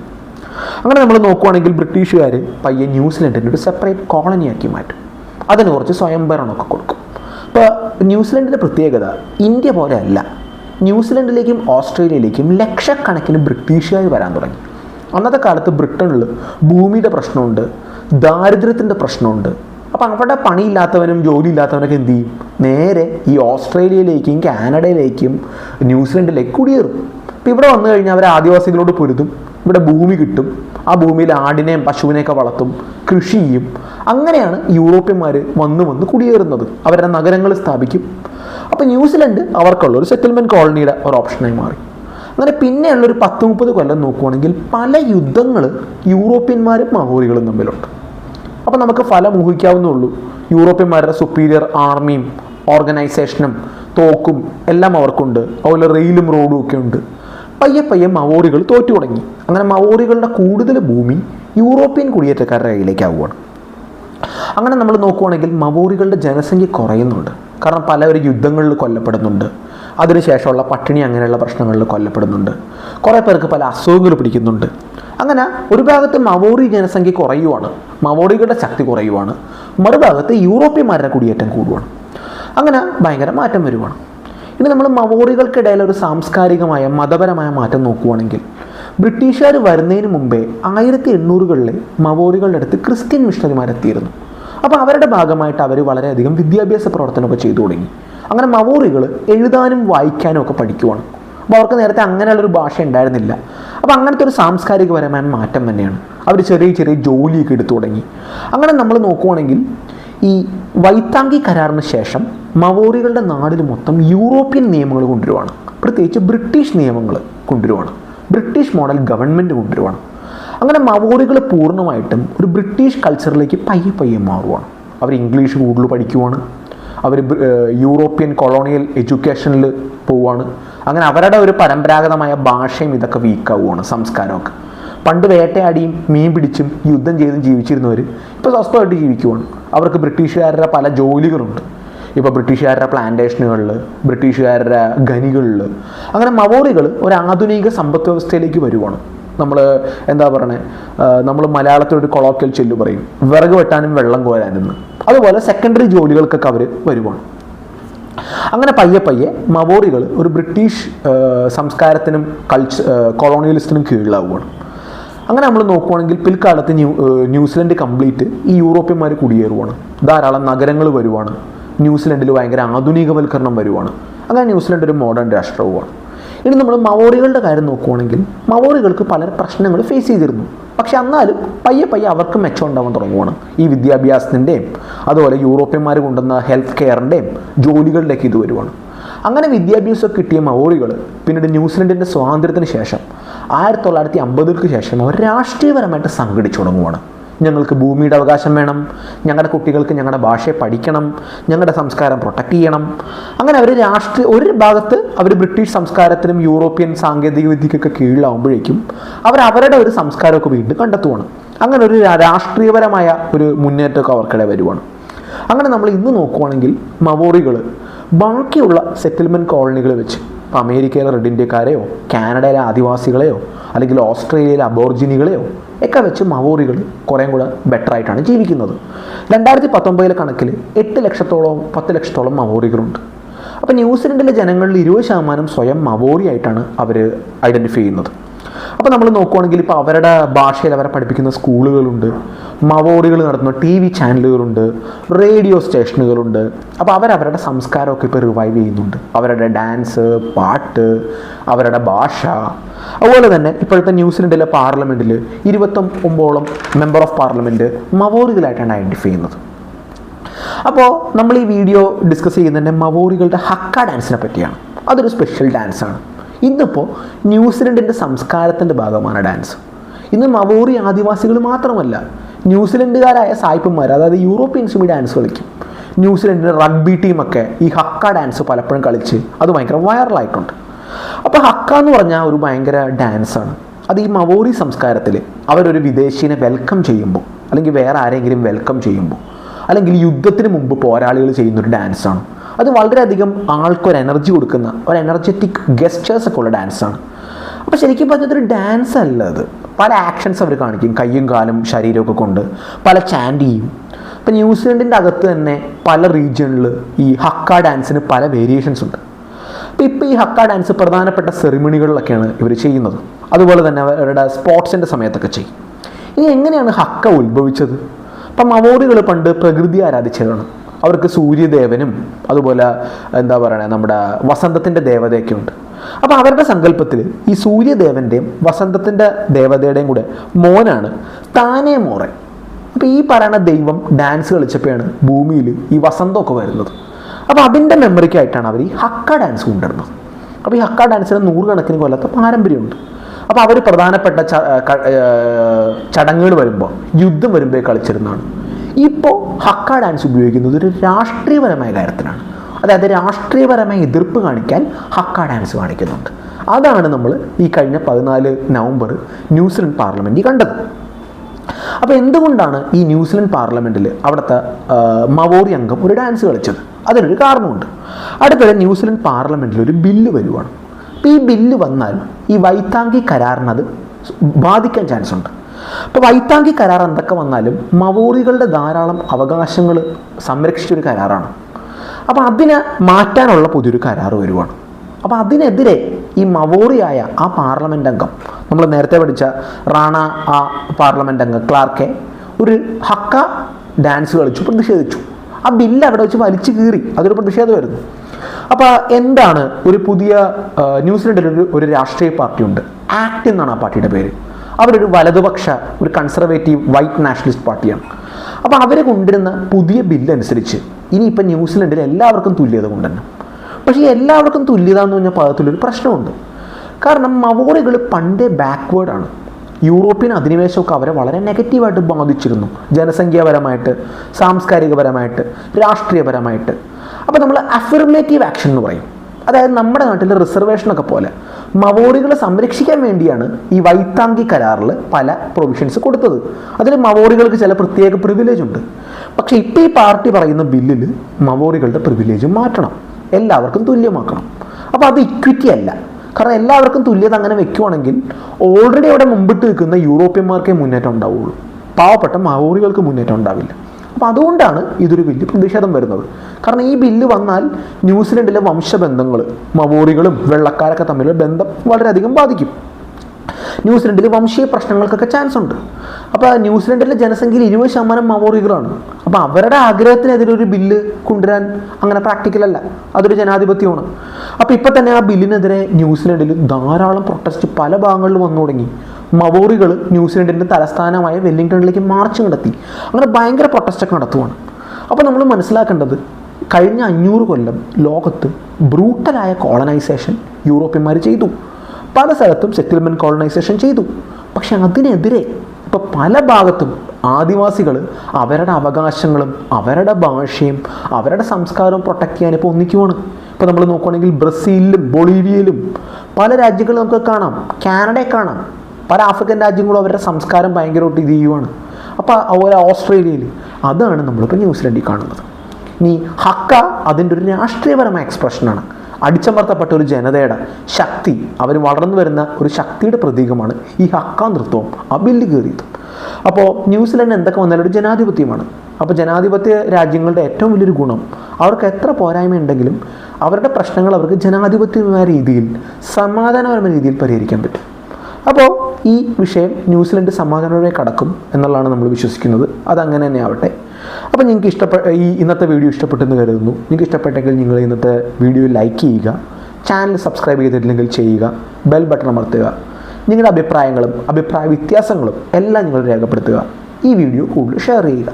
അങ്ങനെ നമ്മൾ നോക്കുവാണെങ്കിൽ ബ്രിട്ടീഷുകാർ പയ്യെ ന്യൂസിലൻഡിന്റെ ഒരു സെപ്പറേറ്റ് കോളനിയാക്കി മാറ്റും. അതിന് കുറച്ച് സ്വയംഭരണമൊക്കെ കൊടുക്കും. ഇപ്പോൾ ന്യൂസിലൻഡിന്റെ പ്രത്യേകത ഇന്ത്യ പോലെ അല്ല. ന്യൂസിലൻഡിലേക്കും ഓസ്ട്രേലിയയിലേക്കും ലക്ഷക്കണക്കിന് ബ്രിട്ടീഷുകാർ വരാൻ തുടങ്ങി. അന്നത്തെ കാലത്ത് ബ്രിട്ടനിൽ ഭൂമിയുടെ പ്രശ്നമുണ്ട് ദാരിദ്ര്യത്തിന്റെ പ്രശ്നമുണ്ട്. അപ്പോൾ അവിടെ പണിയില്ലാത്തവനും ജോലി ഇല്ലാത്തവനൊക്കെ എന്ത് ചെയ്യും? നേരെ ഈ ഓസ്ട്രേലിയയിലേക്കും കാനഡയിലേക്കും ന്യൂസിലൻഡിലേക്ക് കുടിയേറും. അപ്പോൾ ഇവിടെ വന്നു കഴിഞ്ഞാൽ അവർ ആദിവാസികളോട് പൊരുതും. ഇവിടെ ഭൂമി കിട്ടും. ആ ഭൂമിയിൽ ആടിനെയും പശുവിനെയൊക്കെ വളർത്തും കൃഷി ചെയ്യും. അങ്ങനെയാണ് യൂറോപ്യന്മാർ വന്ന് വന്ന് കുടിയേറുന്നത്. അവരുടെ നഗരങ്ങൾ സ്ഥാപിക്കും. അപ്പോൾ ന്യൂസിലൻഡ് അവർക്കുള്ള ഒരു സെറ്റിൽമെന്റ് കോളനിയുടെ ഒരു ഓപ്ഷനായി മാറി. അങ്ങനെ പിന്നെയുള്ള ഒരു പത്ത് മുപ്പത് കൊല്ലം നോക്കുവാണെങ്കിൽ പല യുദ്ധങ്ങൾ യൂറോപ്യന്മാരും മഹോറികളും തമ്മിലുണ്ട്. അപ്പോൾ നമുക്ക് ഫലം ഊഹിക്കാവുന്നുള്ളൂ യൂറോപ്യന്മാരുടെ സുപ്പീരിയർ ആർമിയും ഓർഗനൈസേഷനും തോക്കും എല്ലാം അവർക്കുണ്ട്. അതുപോലെ റെയിലും റോഡും ഒക്കെ ഉണ്ട്. പയ്യെ പയ്യെ മവോറികൾ തോറ്റു തുടങ്ങി. അങ്ങനെ മവോറികളുടെ കൂടുതൽ ഭൂമി യൂറോപ്യൻ കുടിയേറ്റക്കാരുടെ കയ്യിലേക്കാവുകയാണ് അങ്ങനെ നമ്മൾ നോക്കുവാണെങ്കിൽ മവോറികളുടെ ജനസംഖ്യ കുറയുന്നുണ്ട്. കാരണം പലവരും യുദ്ധങ്ങളിൽ കൊല്ലപ്പെടുന്നുണ്ട്. അതിനുശേഷമുള്ള പട്ടിണി അങ്ങനെയുള്ള പ്രശ്നങ്ങളിൽ കൊല്ലപ്പെടുന്നുണ്ട്. കുറേ പേർക്ക് പല അസുഖങ്ങൾ പിടിക്കുന്നുണ്ട്. അങ്ങനെ ഒരു ഭാഗത്ത് മവോറി ജനസംഖ്യ കുറയുവാണ്. മവോറികളുടെ ശക്തി കുറയുവാണ്. മറുഭാഗത്ത് യൂറോപ്യന്മാരുടെ കുടിയേറ്റം കൂടുവാണ്. അങ്ങനെ ഭയങ്കര മാറ്റം വരുവാണ്. ഇനി നമ്മൾ മവോറികൾക്കിടയിൽ ഒരു സാംസ്കാരികമായ മതപരമായ മാറ്റം നോക്കുവാണെങ്കിൽ ബ്രിട്ടീഷുകാർ വരുന്നതിന് മുമ്പേ ആയിരത്തി എണ്ണൂറുകളിലെ മവോറികളുടെ അടുത്ത് ക്രിസ്ത്യൻ മിഷണറിമാരെത്തിയിരുന്നു. അപ്പോൾ അവരുടെ ഭാഗമായിട്ട് അവർ വളരെയധികം വിദ്യാഭ്യാസ പ്രവർത്തനമൊക്കെ ചെയ്തു തുടങ്ങി. അങ്ങനെ മവോറികൾ എഴുതാനും വായിക്കാനും ഒക്കെ പഠിക്കുവാണ്. അപ്പോൾ അവർക്ക് നേരത്തെ അങ്ങനെയുള്ളൊരു ഭാഷ ഉണ്ടായിരുന്നില്ല. അപ്പോൾ അങ്ങനത്തെ ഒരു സാംസ്കാരികപരമായ മാറ്റം തന്നെയാണ്. അവർ ചെറിയ ചെറിയ ജോലിയൊക്കെ എടുത്തു തുടങ്ങി. അങ്ങനെ നമ്മൾ നോക്കുവാണെങ്കിൽ ഈ വൈത്താങ്കി കരാറിന് ശേഷം മവോറികളുടെ നാടിൽ മൊത്തം യൂറോപ്യൻ നിയമങ്ങൾ കൊണ്ടുവരുവാണ്. പ്രത്യേകിച്ച് ബ്രിട്ടീഷ് നിയമങ്ങൾ കൊണ്ടുവരുവാണ്. ബ്രിട്ടീഷ് മോഡൽ ഗവൺമെന്റ് കൊണ്ടുവരുവാണ്. അങ്ങനെ മവോറികൾ പൂർണമായിട്ടും ഒരു ബ്രിട്ടീഷ് കൾച്ചറിലേക്ക് പയ്യെ പയ്യെ മാറുവാണ്. അവർ ഇംഗ്ലീഷ് കൂടുതൽ പഠിക്കുവാണ്. അവർ യൂറോപ്യൻ കൊളോണിയൽ എഡ്യൂക്കേഷനിൽ പോവുകയാണ് അങ്ങനെ അവരുടെ ഒരു പരമ്പരാഗതമായ ഭാഷയും ഇതൊക്കെ വീക്കാവുകയാണ് സംസ്കാരമൊക്കെ. പണ്ട് വേട്ടയാടിയും മീൻ പിടിച്ചും യുദ്ധം ചെയ്തും ജീവിച്ചിരുന്നവർ ഇപ്പോൾ സ്വസ്ഥമായിട്ട് ജീവിക്കുവാണ്. അവർക്ക് ബ്രിട്ടീഷുകാരുടെ പല ജോലികളുണ്ട്. ഇപ്പോൾ ബ്രിട്ടീഷുകാരുടെ പ്ലാന്റേഷനുകളിൽ ബ്രിട്ടീഷുകാരുടെ ഖനികളിൽ അങ്ങനെ മവോറികൾ ഒരു ആധുനിക സമ്പദ് വ്യവസ്ഥയിലേക്ക് വരുവാണ്. നമ്മൾ എന്താ പറയണേ? നമ്മൾ മലയാളത്തിൽ ഒരു കൊളോക്കൽ ചെല്ലു പറയും. വിറക് വെട്ടാനും വെള്ളം കോരാനും. അതുപോലെ സെക്കൻഡറി ജോലികൾക്കൊക്കെ അവർ വരുവാണ്. അങ്ങനെ പയ്യെ പയ്യെ മവോറികൾ ഒരു ബ്രിട്ടീഷ് സംസ്കാരത്തിനും കൾച്ച കൊളോണിയലിസ്റ്റിനും കീഴിലാവുകയാണ് അങ്ങനെ നമ്മൾ നോക്കുവാണെങ്കിൽ പിൽക്കാലത്ത് ന്യൂ ന്യൂസിലൻഡ് കംപ്ലീറ്റ് ഈ യൂറോപ്യന്മാർ കുടിയേറുവാണ്. ധാരാളം നഗരങ്ങൾ വരുവാണ്. ന്യൂസിലൻഡിൽ ഭയങ്കര ആധുനികവൽക്കരണം വരുവാണ്. അങ്ങനെ ന്യൂസിലൻഡ് ഒരു മോഡേൺ രാഷ്ട്രവുമാണ്. ഇനി നമ്മൾ മവോറികളുടെ കാര്യം നോക്കുവാണെങ്കിൽ മവോറികൾക്ക് പല പ്രശ്നങ്ങൾ ഫേസ് ചെയ്തിരുന്നു. പക്ഷെ എന്നാലും പയ്യെ പയ്യെ അവർക്ക് മെച്ചം ഉണ്ടാവാൻ തുടങ്ങുവാണ്. ഈ വിദ്യാഭ്യാസത്തിന്റെയും അതുപോലെ യൂറോപ്യന്മാർ കൊണ്ടുവന്ന ഹെൽത്ത് കെയറിന്റെയും ജോലികളിലേക്ക് ഇത് വരുവാണ്. അങ്ങനെ വിദ്യാഭ്യാസം കിട്ടിയ മൗറികൾ പിന്നീട് ന്യൂസിലൻഡിന്റെ സ്വാതന്ത്ര്യത്തിന് ശേഷം ആയിരത്തി തൊള്ളായിരത്തി അമ്പതുകൾക്ക് ശേഷം അവർ രാഷ്ട്രീയപരമായിട്ട് സംഘടിച്ചു തുടങ്ങുവാണ്. ഞങ്ങൾക്ക് ഭൂമിയുടെ അവകാശം വേണം ഞങ്ങളുടെ കുട്ടികൾക്ക് ഞങ്ങളുടെ ഭാഷയെ പഠിക്കണം ഞങ്ങളുടെ സംസ്കാരം പ്രൊട്ടക്റ്റ് ചെയ്യണം. അങ്ങനെ അവർ രാഷ്ട്രീയ ഒരു ഭാഗത്ത് അവർ ബ്രിട്ടീഷ് സംസ്കാരത്തിനും യൂറോപ്യൻ സാങ്കേതിക വിദ്യക്കൊക്കെ കീഴിലാവുമ്പോഴേക്കും അവർ അവരുടെ ഒരു സംസ്കാരമൊക്കെ വീണ്ടും കണ്ടെത്തുവാണ്. അങ്ങനെ ഒരു രാഷ്ട്രീയപരമായ ഒരു മുന്നേറ്റമൊക്കെ അവർക്കിടെ വരുവാണ്. അങ്ങനെ നമ്മൾ ഇന്ന് നോക്കുവാണെങ്കിൽ മവോറികൾ ബാക്കിയുള്ള സെറ്റിൽമെന്റ് കോളനികൾ വെച്ച് അമേരിക്കയിലെ റെഡ് ഇന്ത്യക്കാരെയോ കാനഡയിലെ ആദിവാസികളെയോ അല്ലെങ്കിൽ ഓസ്ട്രേലിയയിലെ അബോർജിനികളെയോ ഒക്കെ വെച്ച് മവോറികൾ കുറേം കൂടെ ബെറ്റർ ആയിട്ടാണ് ജീവിക്കുന്നത്. രണ്ടായിരത്തി പത്തൊമ്പതിലെ കണക്കിൽ എട്ട് ലക്ഷത്തോളം പത്ത് ലക്ഷത്തോളം മവോറികളുണ്ട്. അപ്പോൾ ന്യൂസിലൻഡിലെ ജനങ്ങളിൽ ഇരുപത് ശതമാനം സ്വയം മവോറി ആയിട്ടാണ് അവർ ഐഡന്റിഫൈ ചെയ്യുന്നത്. അപ്പോൾ നമ്മൾ നോക്കുവാണെങ്കിൽ ഇപ്പോൾ അവരുടെ ഭാഷയിൽ അവരെ പഠിപ്പിക്കുന്ന സ്കൂളുകളുണ്ട് മവോറികൾ നടത്തുന്ന ടി വി ചാനലുകളുണ്ട് റേഡിയോ സ്റ്റേഷനുകളുണ്ട്. അപ്പോൾ അവരവരുടെ സംസ്കാരമൊക്കെ ഇപ്പോൾ റിവൈവ് ചെയ്യുന്നുണ്ട്. അവരുടെ ഡാൻസ് പാട്ട് അവരുടെ ഭാഷ. അതുപോലെ തന്നെ ഇപ്പോഴത്തെ ന്യൂസിലൻഡിലെ പാർലമെന്റിൽ ഇരുപത്തൊമ്പതോളം മെമ്പർ ഓഫ് പാർലമെന്റ് മവോറികളായിട്ടാണ് ഐഡന്റിഫൈ ചെയ്യുന്നത്. അപ്പോൾ നമ്മൾ ഈ വീഡിയോ ഡിസ്കസ് ചെയ്യുന്നതിന്റെ മവോറികളുടെ ഹക്ക ഡാൻസിനെ പറ്റിയാണ്. അതൊരു സ്പെഷ്യൽ ഡാൻസാണ് ഇന്നിപ്പോൾ ന്യൂസിലൻഡിന്റെ സംസ്കാരത്തിന്റെ ഭാഗമാണ് ഡാൻസ്. ഇന്ന് മവോറി ആദിവാസികൾ മാത്രമല്ല ന്യൂസിലൻഡുകാരായ സായിപ്പന്മാർ അതായത് യൂറോപ്യൻസും ഈ ഡാൻസ് കളിക്കും. ന്യൂസിലൻഡിന്റെ റഗ്ബി ടീമൊക്കെ ഈ ഹക്ക ഡാൻസ് പലപ്പോഴും കളിച്ച് അത് ഭയങ്കര വൈറലായിട്ടുണ്ട്. അപ്പോൾ ഹക്ക എന്ന് പറഞ്ഞാൽ ഒരു ഭയങ്കര ഡാൻസാണ്. അത് ഈ മവോറി സംസ്കാരത്തിൽ അവരൊരു വിദേശീനെ വെൽക്കം ചെയ്യുമ്പോൾ അല്ലെങ്കിൽ വേറെ ആരെങ്കിലും വെൽക്കം ചെയ്യുമ്പോൾ അല്ലെങ്കിൽ യുദ്ധത്തിന് മുമ്പ് പോരാളികൾ ചെയ്യുന്നൊരു ഡാൻസാണ്. അത് വളരെയധികം ആൾക്കൊരു എനർജി കൊടുക്കുന്ന ഒരു എനർജറ്റിക് ഗസ്റ്റേഴ്സ് ഒക്കെ ഉള്ള ഡാൻസാണ് അപ്പോൾ ശരിക്കും പറഞ്ഞാൽ ഒരു ഡാൻസ് അല്ല അത്. പല ആക്ഷൻസ് അവർ കാണിക്കും. കയ്യും കാലും ശരീരമൊക്കെ കൊണ്ട് പല ചാൻഡ് ചെയ്യും. ഇപ്പം ന്യൂസിലൻഡിന്റെ അകത്ത് തന്നെ പല റീജിയണിൽ ഈ ഹക്ക ഡാൻസിന് പല വേരിയേഷൻസ് ഉണ്ട്. അപ്പോൾ ഇപ്പോൾ ഈ ഹക്ക ഡാൻസ് പ്രധാനപ്പെട്ട സെറിമണികളിലൊക്കെയാണ് ഇവർ ചെയ്യുന്നത്. അതുപോലെ തന്നെ അവരുടെ സ്പോർട്സിന്റെ സമയത്തൊക്കെ ചെയ്യും. ഇനി എങ്ങനെയാണ് ഹക്ക ഉത്ഭവിച്ചത്? അപ്പം മവോറികൾ പണ്ട് പ്രകൃതി ആരാധിച്ചതാണ് അവർക്ക് സൂര്യദേവനും അതുപോലെ എന്താ പറയുക നമ്മുടെ വസന്തത്തിന്റെ ദേവതയൊക്കെ ഉണ്ട്. അപ്പോൾ അവരുടെ സങ്കല്പത്തിൽ ഈ സൂര്യദേവന്റെയും വസന്തത്തിന്റെ ദേവതയുടെയും കൂടെ മോനാണ് താനേ മോറെ. അപ്പോൾ ഈ പറയുന്ന ദൈവം ഡാൻസ് കളിച്ചപ്പോഴാണ് ഭൂമിയിൽ ഈ വസന്തമൊക്കെ വരുന്നത്. അപ്പോൾ അതിന്റെ മെമ്മറിക്കായിട്ടാണ് അവർ ഈ ഹക്ക ഡാൻസ് കൊണ്ടുവരുന്നത്. അപ്പോൾ ഈ ഹക്ക ഡാൻസിന് നൂറുകണക്കിന് കൊല്ലത്തെ പാരമ്പര്യമുണ്ട്. അപ്പോൾ അവർ പ്രധാനപ്പെട്ട ചടങ്ങുകൾ വരുമ്പോൾ യുദ്ധം വരുമ്പോൾ കളിച്ചിരുന്നതാണ്. ഇപ്പോൾ ഹക്ക ഡാൻസ് ഉപയോഗിക്കുന്നത് ഒരു രാഷ്ട്രീയപരമായ കാര്യത്തിനാണ്. അതായത് രാഷ്ട്രീയപരമായ എതിർപ്പ് കാണിക്കാൻ ഹക്ക ഡാൻസ് കാണിക്കുന്നുണ്ട്. അതാണ് നമ്മൾ ഈ കഴിഞ്ഞ പതിനാല് നവംബർ ന്യൂസിലൻഡ് പാർലമെന്റിൽ കണ്ടത്. അപ്പോൾ എന്തുകൊണ്ടാണ് ഈ ന്യൂസിലൻഡ് പാർലമെന്റിൽ അവിടുത്തെ മവോറി അംഗം ഒരു ഡാൻസ് കളിച്ചത്? അതിനൊരു കാരണമുണ്ട്. അടുത്തിടെ ന്യൂസിലൻഡ് പാർലമെന്റിൽ ഒരു ബില്ല് വരുവാണ്. അപ്പോൾ ഈ ബില്ല് വന്നാൽ ഈ വൈത്താങ്കി കരാറിനത് ബാധിക്കാൻ ചാൻസ് ഉണ്ട് അപ്പോൾ വൈത്താങ്കി കരാർ എന്തൊക്കെ വന്നാലും മവോറികളുടെ ധാരാളം അവകാശങ്ങൾ സംരക്ഷിച്ചൊരു കരാറാണ്. അപ്പോൾ അതിനെ മാറ്റാനുള്ള പുതിയൊരു കരാർ വരുവാണ്. അപ്പോൾ അതിനെതിരെ ഈ മവോറിയായ ആ പാർലമെന്റ് അംഗം നമ്മൾ നേരത്തെ പഠിച്ച റാണ ആ പാർലമെന്റ് അംഗം ക്ലാർക്കെ ഒരു ഹക്ക ഡാൻസ് കളിച്ചു പ്രതിഷേധിച്ചു. ആ ബില്ല് അവിടെ വെച്ച് വലിച്ചു കീറി അതൊരു പ്രതിഷേധമായിരുന്നു അപ്പോൾ എന്താണ് ഒരു പുതിയ ന്യൂസിലൻഡിൽ ഒരു ഒരു രാഷ്ട്രീയ പാർട്ടിയുണ്ട്. ആക്ട് എന്നാണ് ആ പാർട്ടിയുടെ പേര്. അവരൊരു വലതുപക്ഷ ഒരു കൺസർവേറ്റീവ് വൈറ്റ് നാഷണലിസ്റ്റ് പാർട്ടിയാണ്. അപ്പോൾ അവരെ കൊണ്ടുവരുന്ന പുതിയ ബില്ല് അനുസരിച്ച് ഇനിയിപ്പോൾ ന്യൂസിലൻഡിൽ എല്ലാവർക്കും തുല്യത കൊണ്ടുവരണം. പക്ഷേ എല്ലാവർക്കും തുല്യത എന്ന് പറഞ്ഞ പദത്തിലൊരു പ്രശ്നമുണ്ട്. കാരണം മവോറികൾ പണ്ടേ ബാക്ക്വേർഡാണ് യൂറോപ്യൻ അധിനിവേശമൊക്കെ അവരെ വളരെ നെഗറ്റീവായിട്ട് ബാധിച്ചിരുന്നു. ജനസംഖ്യാപരമായിട്ട് സാംസ്കാരികപരമായിട്ട് രാഷ്ട്രീയപരമായിട്ട്. അപ്പോൾ നമ്മൾ അഫിർമേറ്റീവ് ആക്ഷൻ എന്ന് പറയും. അതായത് നമ്മുടെ നാട്ടിലെ റിസർവേഷനൊക്കെ പോലെ മവോറികളെ സംരക്ഷിക്കാൻ വേണ്ടിയാണ് ഈ വൈത്താങ്കി കരാറിൽ പല പ്രൊവിഷൻസ് കൊടുത്തത്. അതിൽ മവോറികൾക്ക് ചില പ്രത്യേക പ്രിവിലേജ് ഉണ്ട്. പക്ഷേ ഇപ്പോൾ ഈ പാർട്ടി പറയുന്ന ബില്ലിൽ മവോറികളുടെ പ്രിവിലേജ് മാറ്റണം. എല്ലാവർക്കും തുല്യമാക്കണം. അപ്പോൾ അത് ഇക്വിറ്റി അല്ല. കാരണം എല്ലാവർക്കും തുല്യത അങ്ങനെ വെക്കുവാണെങ്കിൽ ഓൾറെഡി അവിടെ മുമ്പിട്ട് നിൽക്കുന്ന യൂറോപ്യന്മാർക്കേ മുന്നേറ്റം ഉണ്ടാവുള്ളൂ. പാവപ്പെട്ട മവോറികൾക്ക് മുന്നേറ്റം ഉണ്ടാവില്ല. അപ്പോൾ അതുകൊണ്ടാണ് ഇതൊരു വലിയ പ്രതിഷേധം വരുന്നത്. കാരണം ഈ ബില്ല് വന്നാൽ ന്യൂസിലൻഡിലെ വംശബന്ധങ്ങൾ മവോറികളും വെള്ളക്കാരൊക്കെ തമ്മിലുള്ള ബന്ധം വളരെയധികം ബാധിക്കും. ന്യൂസിലൻഡിൽ വംശീയ പ്രശ്നങ്ങൾക്കൊക്കെ ചാൻസ് ഉണ്ട്. അപ്പോൾ ന്യൂസിലൻഡിലെ ജനസംഖ്യയിൽ ഇരുപത് ശതമാനം മവോറികളാണ്. അപ്പോൾ അവരുടെ ആഗ്രഹത്തിനെതിരെ ഒരു ബില്ല് കൊണ്ടുവരാൻ അങ്ങനെ പ്രാക്ടിക്കലല്ല അതൊരു ജനാധിപത്യമാണ്. അപ്പോൾ ഇപ്പോൾ തന്നെ ആ ബില്ലിനെതിരെ ന്യൂസിലൻഡിൽ ധാരാളം പ്രൊട്ടസ്റ്റ് പല ഭാഗങ്ങളിൽ വന്നു തുടങ്ങി. മവോറികൾ ന്യൂസിലൻഡിന്റെ തലസ്ഥാനമായ വെല്ലിംഗ്ടണിലേക്ക് മാർച്ച് നടത്തി. അങ്ങനെ ഭയങ്കര പ്രൊട്ടസ്റ്റൊക്കെ നടത്തുവാണ്. അപ്പോൾ നമ്മൾ മനസ്സിലാക്കേണ്ടത് കഴിഞ്ഞ അഞ്ഞൂറ് കൊല്ലം ലോകത്ത് ബ്രൂട്ടലായ കോളനൈസേഷൻ യൂറോപ്യന്മാർ ചെയ്തു. പല സ്ഥലത്തും സെറ്റിൽമെന്റ് കോളനൈസേഷൻ ചെയ്തു. പക്ഷെ അതിനെതിരെ ഇപ്പോൾ പല ഭാഗത്തും ആദിവാസികൾ അവരുടെ അവകാശങ്ങളും അവരുടെ ഭാഷയും അവരുടെ സംസ്കാരവും പ്രൊട്ടക്റ്റ് ചെയ്യാൻ ഇപ്പോൾ ഒന്നിക്കുവാണ്. ഇപ്പോൾ നമ്മൾ നോക്കുകയാണെങ്കിൽ ബ്രസീലിലും ബൊളീവിയയിലും പല രാജ്യങ്ങളും നമുക്ക് കാണാം. കാനഡയെ കാണാം. പല ആഫ്രിക്കൻ രാജ്യങ്ങളും അവരുടെ സംസ്കാരം ഭയങ്കരമായിട്ട് ഇത് ചെയ്യുവാണ്. അപ്പോൾ അതുപോലെ ഓസ്ട്രേലിയയിൽ അതാണ് നമ്മളിപ്പോൾ ന്യൂസിലൻഡിൽ കാണുന്നത്. ഇനി ഹക്ക അതിന്റെ ഒരു രാഷ്ട്രീയപരമായ എക്സ്പ്രഷനാണ് അടിച്ചമർത്തപ്പെട്ട ഒരു ജനതയുടെ ശക്തി അവർ വളർന്നു വരുന്ന ഒരു ശക്തിയുടെ പ്രതീകമാണ് ഈ ഹക്ക നൃത്തവും ആ ബില്ല് കയറിയതും അപ്പോൾ ന്യൂസിലൻഡ് എന്തൊക്കെ വന്നാലും ഒരു ജനാധിപത്യമാണ്. അപ്പോൾ ജനാധിപത്യ രാജ്യങ്ങളുടെ ഏറ്റവും വലിയൊരു ഗുണം അവർക്ക് എത്ര പോരായ്മ ഉണ്ടെങ്കിലും അവരുടെ പ്രശ്നങ്ങൾ അവർക്ക് ജനാധിപത്യമായ രീതിയിൽ സമാധാനപരമായ രീതിയിൽ പരിഹരിക്കാൻ പറ്റും. അപ്പോൾ ഈ വിഷയം ന്യൂസിലൻഡ് സമാധാനപരമായി കടക്കും എന്നുള്ളതാണ് നമ്മൾ വിശ്വസിക്കുന്നത്. അതങ്ങനെ തന്നെ ആവട്ടെ. അപ്പോൾ നിങ്ങൾക്ക് ഇഷ്ടപ്പെട്ട ഈ ഇന്നത്തെ വീഡിയോ ഇഷ്ടപ്പെട്ടെന്ന് കരുതുന്നു. നിങ്ങൾക്ക് ഇഷ്ടപ്പെട്ടെങ്കിൽ നിങ്ങൾ ഇന്നത്തെ വീഡിയോ ലൈക്ക് ചെയ്യുക. ചാനൽ സബ്സ്ക്രൈബ് ചെയ്തിട്ടില്ലെങ്കിൽ ചെയ്യുക. ബെൽ ബട്ടൺ അമർത്തുക. നിങ്ങളുടെ അഭിപ്രായങ്ങളും അഭിപ്രായ വ്യത്യാസങ്ങളും എല്ലാം നിങ്ങൾ രേഖപ്പെടുത്തുക. ഈ വീഡിയോ കൂടുതൽ ഷെയർ ചെയ്യുക.